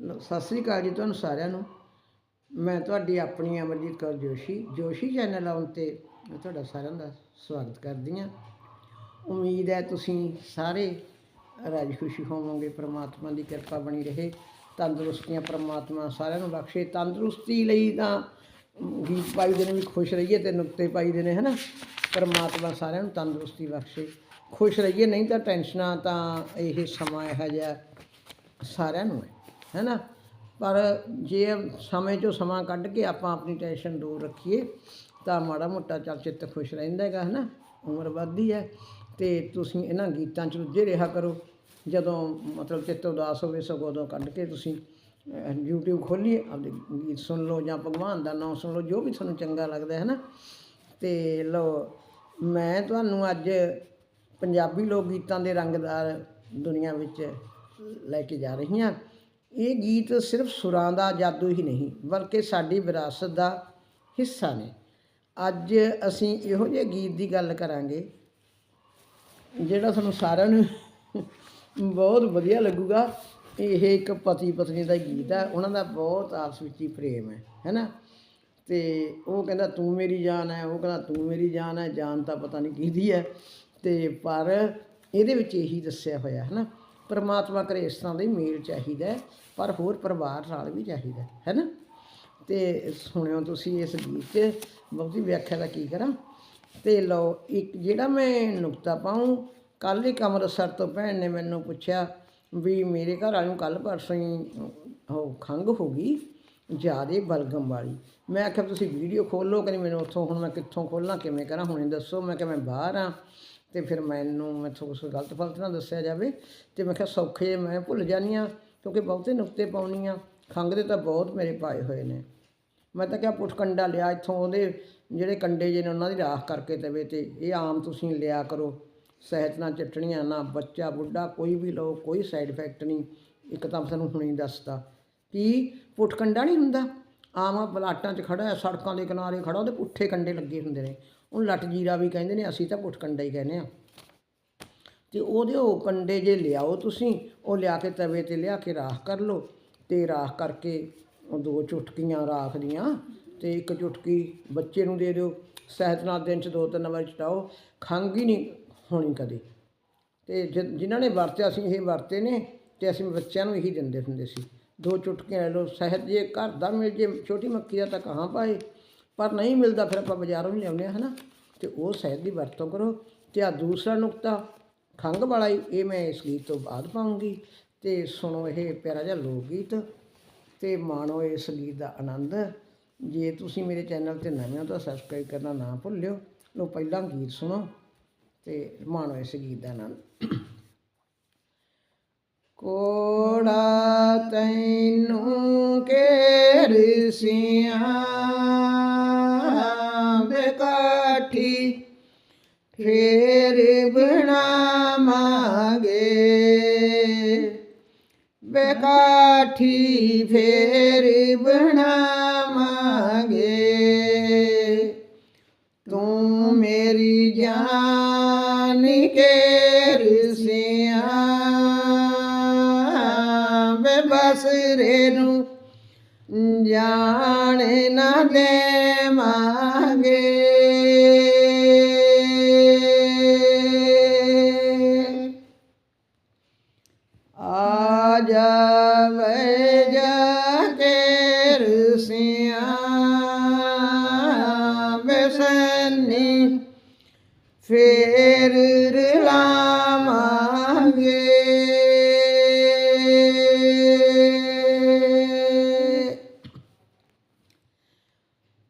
ਸਤਿ ਸ੍ਰੀ ਅਕਾਲ ਜੀ ਤੁਹਾਨੂੰ ਸਾਰਿਆਂ ਨੂੰ। ਮੈਂ ਤੁਹਾਡੀ ਆਪਣੀ ਅਮਰਜੀਤ ਕੌਰ ਜੋਸ਼ੀ ਜੋਸ਼ੀ ਚੈਨਲ ਆਉਣ ਤੇ ਮੈਂ ਤੁਹਾਡਾ ਸਾਰਿਆਂ ਦਾ ਸਵਾਗਤ ਕਰਦੀ ਹਾਂ। ਉਮੀਦ ਹੈ ਤੁਸੀਂ ਸਾਰੇ ਰਾਜੀ ਖੁਸ਼ੀ ਹੋਵੋਗੇ, ਪ੍ਰਮਾਤਮਾ ਦੀ ਕਿਰਪਾ ਬਣੀ ਰਹੇ, ਤੰਦਰੁਸਤੀਆਂ ਪ੍ਰਮਾਤਮਾ ਸਾਰਿਆਂ ਨੂੰ ਬਖਸ਼ੇ। ਤੰਦਰੁਸਤੀ ਲਈ ਤਾਂ ਗੀਤ ਪਾਈ ਦੇ ਨੇ ਵੀ ਖੁਸ਼ ਰਹੀਏ ਤੇ ਨੁਕਤੇ ਪਾਈ ਦੇ ਨੇ, ਹਨਾ? ਪਰਮਾਤਮਾ ਸਾਰਿਆਂ ਨੂੰ ਤੰਦਰੁਸਤੀ ਬਖਸ਼ੇ। ਖੁਸ਼ ਰਹੀਏ, ਨਹੀਂ ਤਾਂ ਟੈਨਸ਼ਨਾਂ ਤਾਂ ਇਹ ਸਮਾਂ ਇਹੋ ਜਿਹਾ ਸਾਰਿਆਂ ਨੂੰ ਹੈ। ਹੈ ਨਾ ਪਰ ਜੇ ਸਮੇਂ ਚੋਂ ਸਮਾਂ ਕੱਢ ਕੇ ਆਪਾਂ ਆਪਣੀ ਟੈਨਸ਼ਨ ਦੂਰ ਰੱਖੀਏ ਤਾਂ ਮਾੜਾ ਮੋਟਾ ਚੱਲ ਚਿੱਤ ਖੁਸ਼ ਰਹਿੰਦਾ ਹੈਗਾ ਹੈ ਨਾ ਉਮਰ ਵੱਧਦੀ ਹੈ ਤੇ ਤੁਸੀਂ ਇਹਨਾਂ ਗੀਤਾਂ 'ਚ ਰੁੱਝੇ ਰਿਹਾ ਕਰੋ। ਜਦੋਂ ਮਤਲਬ ਚਿੱਤ ਉਦਾਸ ਹੋਵੇ ਸਗੋਂ ਉਦੋਂ ਕੱਢ ਕੇ ਤੁਸੀਂ ਅਹ, YouTube ਖੋਲੀਏ ਆਪਦੇ ਗੀਤ ਸੁਣ ਲਓ ਜਾਂ ਭਗਵਾਨ ਦਾ ਨਾਮ ਸੁਣ ਲਓ ਜੋ ਵੀ ਤੁਹਾਨੂੰ ਚੰਗਾ ਲੱਗਦਾ ਹੈ ਨਾ ਤੇ ਲਓ ਮੈਂ ਤੁਹਾਨੂੰ ਅੱਜ ਪੰਜਾਬੀ ਲੋਕ ਗੀਤਾਂ ਦੇ ਰੰਗਦਾਰ ਦੁਨੀਆ ਵਿੱਚ ਲੈ ਕੇ ਜਾ ਰਹੀ ਹਾਂ। ਇਹ ਗੀਤ ਸਿਰਫ ਸੁਰਾਂ ਦਾ ਜਾਦੂ ਹੀ ਨਹੀਂ, ਬਲਕਿ ਸਾਡੀ ਵਿਰਾਸਤ ਦਾ ਹਿੱਸਾ ਨੇ। ਅੱਜ ਅਸੀਂ ਇਹੋ ਜਿਹੇ ਗੀਤ ਦੀ ਗੱਲ ਕਰਾਂਗੇ, ਜਿਹੜਾ ਤੁਹਾਨੂੰ ਸਾਰਿਆਂ ਨੂੰ ਬਹੁਤ ਵਧੀਆ ਲੱਗੂਗਾ। ਇਹ ਇੱਕ ਪਤੀ ਪਤਨੀ ਦਾ ਗੀਤ ਹੈ, ਉਹਨਾਂ ਦਾ ਬਹੁਤ ਆਪਸ ਵਿੱਚ ਹੀ ਪ੍ਰੇਮ ਹੈ, ਹੈਨਾ? ਤੇ ਉਹ ਕਹਿੰਦਾ, ਤੂੰ ਮੇਰੀ ਜਾਨ ਹੈ। ਉਹ ਕਹਿੰਦਾ, ਤੂੰ ਮੇਰੀ ਜਾਨ ਹੈ। ਜਾਨ ਤਾਂ ਪਤਾ ਨਹੀਂ ਕਿਹਦੀ ਹੈ। ਤੇ ਪਰ ਇਹਦੇ ਵਿੱਚ ਇਹੀ ਦੱਸਿਆ ਹੋਇਆ ਹੈ ਨਾ ਪਰਮਾਤਮਾ ਕਰੇ ਇਸ ਤਰ੍ਹਾਂ ਦਾ ਹੀ ਮੇਲ ਚਾਹੀਦਾ ਪਰ ਹੋਰ ਪਰਿਵਾਰ ਨਾਲ ਵੀ ਚਾਹੀਦਾ ਹੈ ਨਾ? ਤੇ ਸੁਣਿਓ ਤੁਸੀਂ ਇਸ ਗੀਤ 'ਚ, ਬਹੁਤੀ ਵਿਆਖਿਆ ਦਾ ਕੀ ਕਰਾਂ? ਤੇ ਲਓ, ਇੱਕ ਜਿਹੜਾ ਮੈਂ ਨੁਕਤਾ ਪਾਉਂ, ਕੱਲ੍ਹ ਹੀ ਅੰਮ੍ਰਿਤਸਰ ਤੋਂ ਭੈਣ ਨੇ ਮੈਨੂੰ ਪੁੱਛਿਆ ਵੀ ਮੇਰੇ ਘਰ ਵਾਲੇ ਨੂੰ ਕੱਲ ਪਰਸੋਂ ਹੀ ਉਹ ਖੰਘ ਹੋ ਗਈ ਜਿਆਦੇ ਬਲਗਮ ਵਾਲੀ। ਮੈਂ ਆਖਿਆ, ਤੁਸੀਂ ਵੀਡੀਓ ਖੋਲੋ, ਕਹਿੰਦੀ, ਮੈਨੂੰ ਉੱਥੋਂ ਹੁਣ ਮੈਂ ਕਿੱਥੋਂ ਖੋਲਾਂ, ਕਿਵੇਂ ਕਰਾਂ? ਹੁਣੇ ਦੱਸੋ, ਮੈਂ ਕਿਹਾ, ਮੈਂ ਬਾਹਰ ਆ। ਤੇ ਫਿਰ ਮੈਨੂੰ ਮੈਥੋਂ ਕੁਛ ਗਲਤ ਫਲਤ ਨਾ ਦੱਸਿਆ ਜਾਵੇ ਤੇ ਮੈਂ ਕਿਹਾ ਸੌਖੇ ਮੈਂ ਭੁੱਲ ਜਾਨੀ ਆ ਕਿਉਂਕਿ ਬਹੁਤੇ ਨੁਕਤੇ ਪਾਉਣੀ ਆ ਖੰਘ ਦੇ ਤਾਂ ਬਹੁਤ ਮੇਰੇ ਪਾਏ ਹੋਏ ਨੇ। ਮੈਂ ਤਾਂ ਕਿਹਾ ਪੁੱਠ ਕੰਡਾ ਲਿਆ ਇੱਥੋਂ ਉਹਦੇ ਜਿਹੜੇ ਕੰਡੇ ਜੇ ਨੇ ਉਹਨਾਂ ਦੀ ਰਾਖ ਕਰਕੇ ਦੇਵੇ ਤੇ ਇਹ ਆਮ ਤੁਸੀਂ ਲਿਆ ਕਰੋ। ਸਿਹਤ ਨਾਲ ਚਟਣੀਆਂ ਨਾ, ਬੱਚਾ, ਬੁੱਢਾ, ਕੋਈ ਵੀ ਲਓ, ਕੋਈ ਸਾਈਡ ਇਫੈਕਟ ਨਹੀਂ, ਇੱਕ ਤਾਂ ਤੁਹਾਨੂੰ ਹੁਣੀ ਦੱਸਦਾ ਕਿ ਪੁੱਠ ਕੰਡਾ ਨਹੀਂ ਹੁੰਦਾ? ਆਮ ਆ ਪਲਾਟਾਂ 'ਚ ਖੜਾ ਸੜਕਾਂ ਦੇ ਕਿਨਾਰੇ ਖੜਾ ਉਹਦੇ ਪੁੱਠੇ ਕੰਡੇ ਲੱਗੇ ਹੁੰਦੇ ਨੇ। ਉਹਨੂੰ ਲੱਟ ਜੀਰਾ ਵੀ ਕਹਿੰਦੇ ਨੇ, ਅਸੀਂ ਤਾਂ ਪੁੱਠ ਕੰਡਾ ਹੀ ਕਹਿੰਦੇ ਆ ਤੇ ਉਹਦੇ ਉਹ ਕੰਡੇ ਜੇ ਲਿਆਓ ਤੁਸੀਂ, ਉਹ ਲਿਆ ਕੇ ਤਵੇ ਤੇ ਲਿਆ ਕੇ ਰਾਖ ਕਰ ਲਓ ਤੇ ਰਾਖ ਕਰਕੇ ਉਹ ਦੋ ਚੁਟਕੀਆਂ ਰਾਖ ਦੀਆਂ ਤੇ ਇੱਕ ਚੁਟਕੀ ਬੱਚੇ ਨੂੰ ਦੇ ਦਿਓ ਸਹਿਤ ਨਾਲ ਦਿਨ ਚ ਦੋ ਤਿੰਨ ਵਾਰ ਚਟਾਓ ਖੰਘ ਹੀ ਨਹੀਂ ਹੋਣੀ ਕਦੇ। ਤੇ ਜਿ- ਜਿਨ੍ਹਾਂ ਨੇ ਵਰਤਿਆ ਅਸੀਂ ਇਹ ਵਰਤੇ ਨੇ ਤੇ ਅਸੀਂ ਬੱਚਿਆਂ ਨੂੰ ਇਹੀ ਦਿੰਦੇ ਹੁੰਦੇ ਸੀ। ਦੋ ਚੁਟਕੀਆਂ ਲੈ ਲਓ, ਸਹਿਤ ਜੇ ਘਰ ਦਾ ਮਿਲ ਜੇ, ਛੋਟੀ ਮੱਕੀ ਦਾ ਤਾਂ ਕਹਾਂ ਪਾਏ। ਪਰ ਨਹੀਂ ਮਿਲਦਾ ਫਿਰ ਆਪਾਂ ਬਾਜ਼ਾਰੋਂ ਹੀ ਲਿਆਉਂਦੇ ਹਾਂ, ਹਨਾ? ਤੇ ਉਹ ਸ਼ਹਿਦ ਦੀ ਵਰਤੋਂ ਕਰੋ। ਤੇ ਆ ਦੂਸਰਾ ਨੁਕਤਾ, ਖੰਘ ਵਾਲਾ ਹੀ, ਇਹ ਮੈਂ ਇਸ ਗੀਤ ਤੋਂ ਬਾਅਦ ਪਾਉਂਗੀ। ਤੇ ਸੁਣੋ ਇਹ ਪਿਆਰਾ ਜਿਹਾ ਲੋਕ ਗੀਤ ਤੇ ਮਾਣੋ ਇਸ ਗੀਤ ਦਾ ਆਨੰਦ। ਜੇ ਤੁਸੀਂ ਮੇਰੇ ਚੈਨਲ ਤੇ ਨਵੇਂ ਹੋ ਤਾਂ ਸਬਸਕ੍ਰਾਈਬ ਕਰਨਾ ਨਾ ਭੁੱਲਿਓ। ਲੋ ਪਹਿਲਾਂ ਗੀਤ ਸੁਣੋ ਤੇ ਮਾਣੋ ਇਸ ਗੀਤ ਦਾ ਆਨੰਦ। ਕੋੜਾ ਤੈਨੂੰ ਕੇਰਸੀਆਂ ਦੇ ਬੇਕਾਠੀ ਫੇਰ ਬਣਾਵਾਂਗੇ। ਤੂੰ ਮੇਰੀ ਜਾਨ ਕੇ ਰਸਿਆ ਬਸਰੇ ਨੂੰ ਜਾਣ ਨਾ ਦੇਵਾਂਗੇ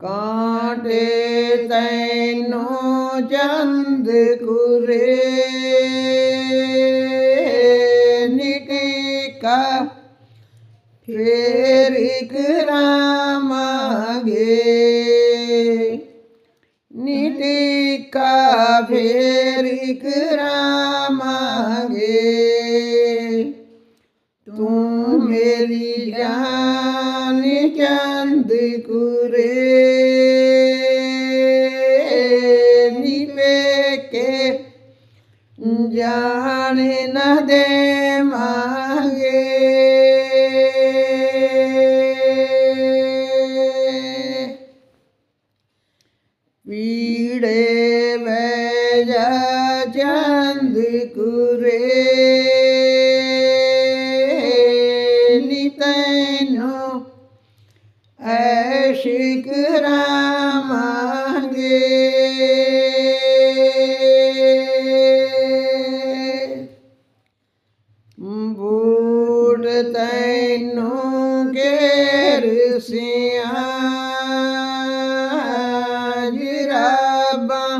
ਕਾਂਟੇ ਤੈਨੂੰ ਚੰਦ ਕੁਰੇ ਨਿਕਾ ਫੇਰ ਇਕਰਾਮਾਂਗੇ ਨਿਟਿਕਾ ਫੇਰ ਇਕਰਾਮਾਂਗੇ ਤੂੰ ਮੇਰੀ ਜਾਨ எனது குரே நிவேக்கே ஜானினதே மாகே வீடே வய சந்து குரே ਬੂੜ ਤੈਨੂੰ ਘੇਰਸੀਆਂ ਜਰਾਬਾਂ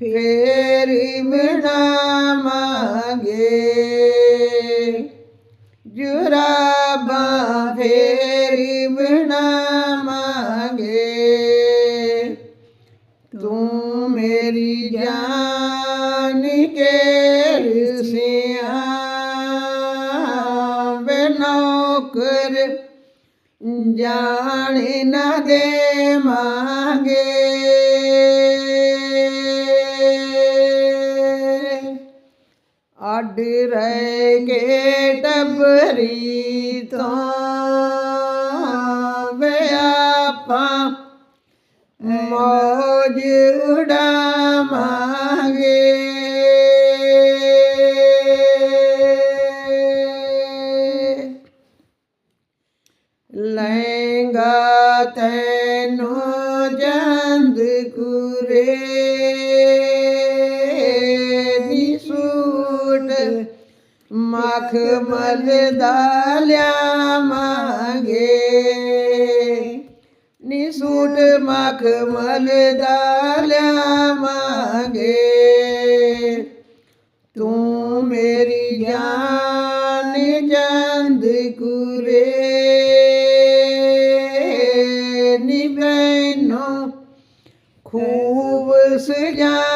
ਫੇਰੀ ਬਣਾਵਾਂਗੇ ਜੁਰਾਬਾਂ ਫੇਰੀ ਬਣਾਵਾਂਗੇ ਤੂੰ ਮੇਰੀ ਜਾਨ ਕੇ ਰਸਿਆ ਜਾਣ ਨਾ ਦੇ ਦੇਵਾਂਗੇ ਅੱਡ ਰਹਿ ਕੇ ਟੱਬਰੀ ਤੋਂ ਵੇ ਆਪਾਂ ਉਡਾਵਾਂਗੇ। ਮਖਮਲ ਦਾ ਲਿਆਵਾਂਗੇ। ਨੀ ਸੂਟ ਮਖਮਲ ਦਾ ਲਿਆਵਾਂਗੇ। ਤੂੰ ਮੇਰੀ ਜਾਨ ਜੰਦ ਕੁਰੇ। ਨੀ ਖੂਬ ਸਜਾਵਾਂਗੇ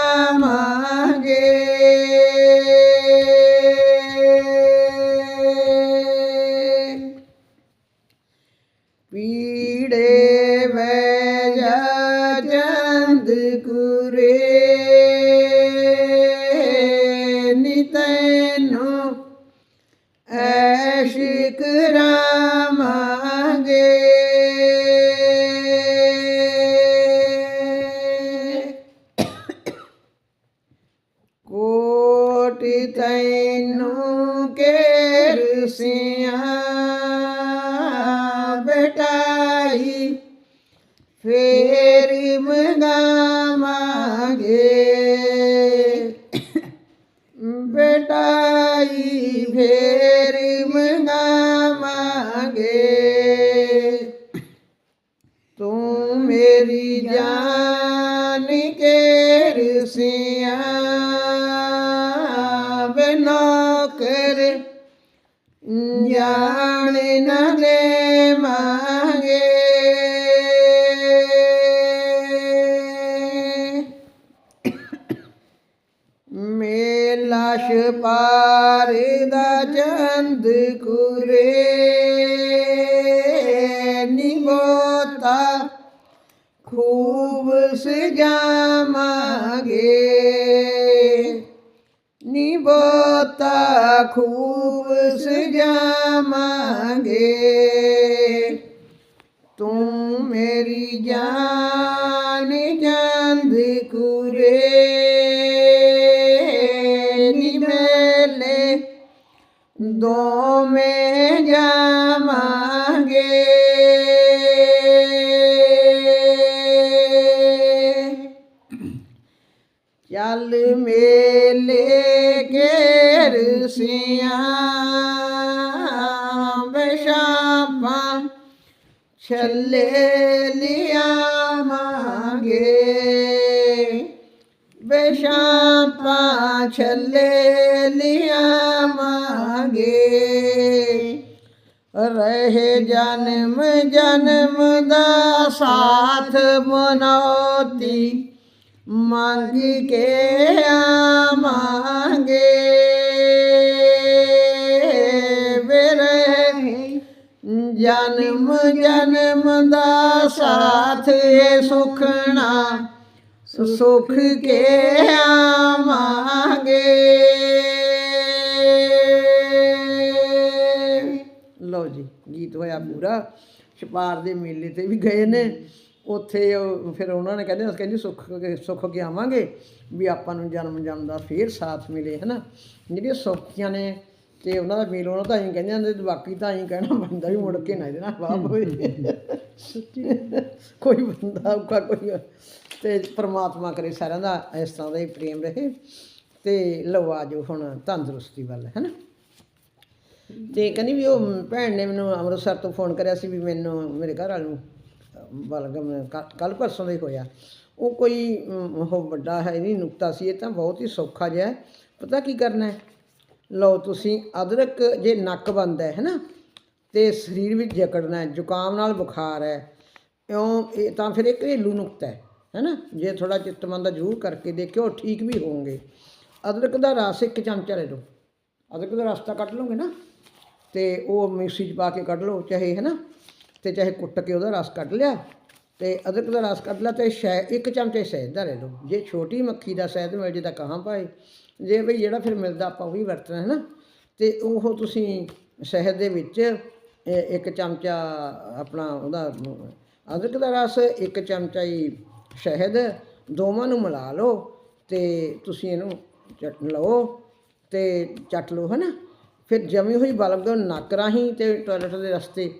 ਤੈਨੂੰ ਐਸ਼ਿਕ ਰਾਮਾਂਗੇ। ਕੋਟ ਤੈਨੂੰ ਸਿਆ ਬਟਾਈ ਫੇਰ ਮੰਗਾਵਾਂਗੇ। ਬਟਾਈ ਫੇਰ ਮੰਗਾਵਾਂਗੇ ਤੂੰ ਮੇਰੀ ਜਾਨ ਕੇ ਰਸਿਆ ਬਿਨਾ ਕਰ ਜਾਣ ਨਾ ਦੇ ਮਾਂਗੇ ਮੇਲਾ ਪਾਰ ਦਾ ਚੰਦ ਕੁਰੇ। ਨਿਬੋਤਾ ਖੂਬ ਸਜਾਵਾਂਗੇ। ਨਿਬੋਤਾ ਖੂਬ ਸਜਾਵਾਂਗੇ। ਰਸੀਆਂ ਬਸ਼ਾਪਾਂ ਛੱਲੇ ਲਿਆਵਾਂਗੇ। ਬਸ਼ਾਪਾਂ ਛੱਲੇ ਲਿਆਵਾਂਗੇ। ਰਹੇ ਜਨਮ ਜਨਮ ਦਾ ਸਾਥ ਮਨੋਤੀ ਮੰਗ ਕੇ ਆਵਾਂਗੇ। ਜਨਮ ਜਨਮ ਦਾ ਸਾਥ ਏ ਸੁਖਣਾ ਸੁਖ ਕੇ ਆਵਾਂਗੇ। ਲਓ ਜੀ, ਗੀਤ ਹੋਇਆ ਪੂਰਾ। ਛਪਾਰ ਦੇ ਮੇਲੇ ਤੇ ਵੀ ਗਏ ਨੇ। ਉੱਥੇ ਫਿਰ ਉਹਨਾਂ ਨੇ ਕਹਿੰਦੇ, ਅਸੀਂ ਕਹਿੰਦੇ ਸੁੱਖ ਸੁੱਖ ਕੇ ਆਵਾਂਗੇ। ਵੀ ਆਪਾਂ ਨੂੰ ਜਨਮ ਜਨਮ ਦਾ ਫੇਰ ਸਾਥ ਮਿਲੇ, ਹਨਾ। ਜਿਹੜੀਆਂ ਸੌਖੀਆਂ ਨੇ ਤੇ ਉਹਨਾਂ ਦਾ ਮੇਲ ਉਹਨਾਂ ਤਾਂ ਹੀ ਕਹਿੰਦੇ ਹੁੰਦੇ ਬਾਕੀ ਤਾਂ ਹੀ ਕਹਿਣਾ ਬੰਦਾ ਵੀ ਮੁੜ ਕੇ ਨਾ ਇਹਦੇ ਨਾਲ ਵਾਹ ਹੋਏ। ਕੋਈ ਬੰਦਾ ਔਖਾ ਕੋਈ ਤੇ ਪ੍ਰਮਾਤਮਾ ਕਰੇ ਸਾਰਿਆਂ ਦਾ ਇਸ ਤਰ੍ਹਾਂ ਦਾ ਹੀ ਪ੍ਰੇਮ ਰਹੇ। ਤੇ ਲਓ ਆ ਜਾਓ ਹੁਣ ਤੰਦਰੁਸਤੀ ਵੱਲ ਹੈ ਨਾ ਤੇ ਕਹਿੰਦੀ ਵੀ ਉਹ ਭੈਣ ਨੇ ਮੈਨੂੰ ਅੰਮ੍ਰਿਤਸਰ ਤੋਂ ਫੋਨ ਕਰਿਆ ਸੀ ਵੀ ਮੈਨੂੰ ਮੇਰੇ ਘਰ ਵਾਲੇ ਨੂੰ ਬਲਗਮ ਕੱਲ ਪਰਸੋਂ ਦਾ ਹੋਇਆ। ਉਹ ਕੋਈ ਉਹ ਵੱਡਾ ਹੈ ਨਹੀਂ ਨੁਕਤਾ ਸੀ ਇਹ ਤਾਂ ਬਹੁਤ ਹੀ ਸੌਖਾ ਜਿਹਾ ਪਤਾ ਕੀ ਕਰਨਾ ਹੈ? ਲਓ ਤੁਸੀਂ ਅਦਰਕ ਜੇ ਨੱਕ ਬੰਦ ਹੈ, ਹੈਨਾ? ਤੇ ਸਰੀਰ ਵਿੱਚ ਜਕੜਨਾ ਹੈ, ਜ਼ੁਕਾਮ ਨਾਲ ਬੁਖਾਰ ਹੈ। ਇਉਂ ਇਹ ਤਾਂ ਫਿਰ ਇਹ ਘਰੇਲੂ ਨੁਕਤਾ ਹੈ, ਹੈਨਾ? ਜੇ ਥੋੜਾ ਚਿੱਤਮੰਦਾ ਜ਼ਰੂਰ ਕਰਕੇ ਦੇਖਿਓ, ਠੀਕ ਵੀ ਹੋਵੋਗੇ। ਅਦਰਕ ਦਾ ਰਸ ਇੱਕ ਚਮਚਾ ਲੈ ਲਓ। ਅਦਰਕ ਦਾ ਰਸ ਤਾਂ ਕੱਢ ਲਓਗੇ ਨਾ? ਤੇ ਉਹ ਮਿਕਸੀ 'ਚ ਪਾ ਕੇ ਕੱਢ ਲਓ, ਚਾਹੇ ਹੈ ਨਾ ਤੇ ਚਾਹੇ ਕੁੱਟ ਕੇ ਉਹਦਾ ਰਸ ਕੱਢ ਲਿਆ। ਤੇ ਅਦਰਕ ਦਾ ਰਸ ਕੱਢ ਲਿਆ ਤੇ ਸ਼ਹਿ, ਇੱਕ ਚਮਚੇ ਸ਼ਹਿਦ ਦਾ ਲੈ ਲਓ। ਜੇ ਛੋਟੀ ਮੱਖੀ ਦਾ ਸ਼ਹਿਦ ਮਿਲ ਜੇ ਤਾਂ ਕਹਾਂ ਭਾਈ ਜੇ ਭਈ ਜਿਹੜਾ ਫਿਰ ਮਿਲਦਾ ਆਪਾਂ ਉਹ ਵੀ ਵਰਤਣਾ ਹੈ ਨਾ। ਤੇ ਉਹ ਤੁਸੀਂ ਸ਼ਹਿਦ ਦੇ ਵਿੱਚ ਇੱਕ ਚਮਚਾ ਆਪਣਾ ਉਹਦਾ ਅਦਰਕ ਦਾ ਰਸ, ਇੱਕ ਚਮਚਾ ਹੀ ਸ਼ਹਿਦ, ਦੋਵਾਂ ਨੂੰ ਮਿਲਾ ਲਓ ਤੇ ਤੁਸੀਂ ਇਹਨੂੰ ਚਟ ਲਓ ਤੇ ਚੱਟ ਲਓ ਹਨਾ ਫਿਰ ਜਮੀ ਹੋਈ ਬਲਗਮ ਨੱਕ ਰਾਹੀਂ ਤੇ ਟਾਇਲਟ ਦੇ ਰਸਤੇ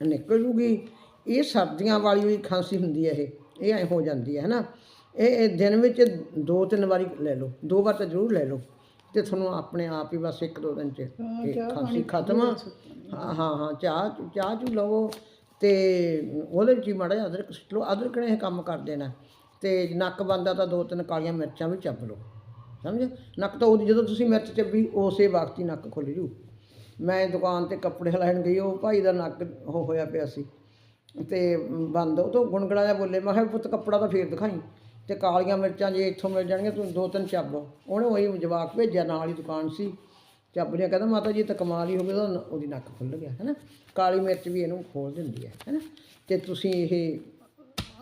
ਨਿਕਲ ਜੂਗੀ। ਇਹ ਸਰਦੀਆਂ ਵਾਲੀ ਵੀ ਖਾਂਸੀ ਹੁੰਦੀ ਹੈ ਇਹ ਇਹ ਐ ਹੋ ਜਾਂਦੀ ਹੈ ਹਨਾ ਇਹ ਇਹ ਦਿਨ ਵਿੱਚ ਦੋ ਤਿੰਨ ਵਾਰੀ ਲੈ ਲਓ ਦੋ ਵਾਰ ਤਾਂ ਜ਼ਰੂਰ ਲੈ ਲਓ ਤੇ ਤੁਹਾਨੂੰ ਆਪਣੇ ਆਪ ਹੀ ਬਸ ਇੱਕ ਦੋ ਦਿਨ ਚ ਇਹ ਖਾਂਸੀ ਖਤਮ ਹਾਂ ਹਾਂ ਹਾਂ ਚਾਹ ਚੂਹ- ਚਾਹ ਚੂ ਲਵੋ ਤੇ ਉਹਦੇ ਵਿੱਚ ਹੀ ਮਾੜਾ ਜਿਹਾ ਅਦਰਕ ਸੁੱਟ ਲਓ ਅਦਰਕ ਨੇ ਇਹ ਕੰਮ ਕਰ ਦੇਣਾ ਤੇ ਨੱਕ ਬੰਦਾ ਤਾਂ ਦੋ ਤਿੰਨ ਕਾਲੀਆਂ ਮਿਰਚਾਂ ਵੀ ਚੱਬ ਲਓ ਸਮਝ? ਨੱਕ ਤਾਂ ਉਹਦੀ ਜਦੋਂ ਤੁਸੀਂ ਮਿਰਚ ਚੱਬੀ ਉਸੇ ਵਕਤ ਹੀ ਨੱਕ ਖੁੱਲ ਜੂ। ਮੈਂ ਦੁਕਾਨ ਤੇ ਕੱਪੜੇ ਲੈਣ ਗਈ ਉਹ ਭਾਈ ਦਾ ਨੱਕ ਉਹ ਹੋਇਆ ਪਿਆ ਸੀ ਤੇ ਬੰਦ ਉਹ ਤੋਂ ਗੁਣਗਣਾ ਜਿਹਾ ਬੋਲੇ ਮੈਂ ਕਿਹਾ ਪੁੱਤ ਕੱਪੜਾ ਤਾਂ ਫੇਰ ਦਿਖਾਈ। ਤੇ ਕਾਲੀਆਂ ਮਿਰਚਾਂ ਜੇ ਇੱਥੋਂ ਮਿਲ ਜਾਣਗੀਆਂ, ਤੂੰ ਦੋ ਤਿੰਨ ਚੱਬ ਉਹਨੇ ਉਹੀ ਜਵਾਕ ਭੇਜਿਆ, ਨਾਲ ਹੀ ਦੁਕਾਨ ਸੀ। ਚੱਬ ਲਿਆ, ਕਹਿੰਦਾ ਮਾਤਾ ਜੀ ਤਾਂ ਕਮਾਲ ਹੀ ਹੋ ਗਿਆ ਉਹਦਾ- ਉਹਦੀ ਨੱਕ ਖੁੱਲ ਗਿਆ ਹੈ ਨਾ ਕਾਲੀ ਮਿਰਚ ਵੀ ਇਹਨੂੰ ਖੋਲ ਦਿੰਦੀ ਹੈ ਹੈ ਨਾ ਤੇ ਤੁਸੀਂ ਇਹ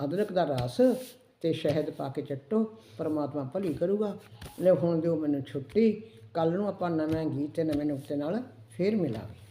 ਅਦਰਕ ਦਾ ਰਸ ਤੇ ਸ਼ਹਿਦ ਪਾ ਕੇ ਚੱਟੋ, ਪਰਮਾਤਮਾ ਭਲੀ ਕਰੂਗਾ। ਲੈ ਹੁਣ ਦਿਓ ਮੈਨੂੰ ਛੁੱਟੀ ਕੱਲ ਨੂੰ ਆਪਾਂ ਨਵੇਂ ਗੀਤ ਤੇ ਨਵੇਂ ਨੁਕਤੇ ਨਾਲ ਫੇਰ ਮਿਲਾਂਗੇ।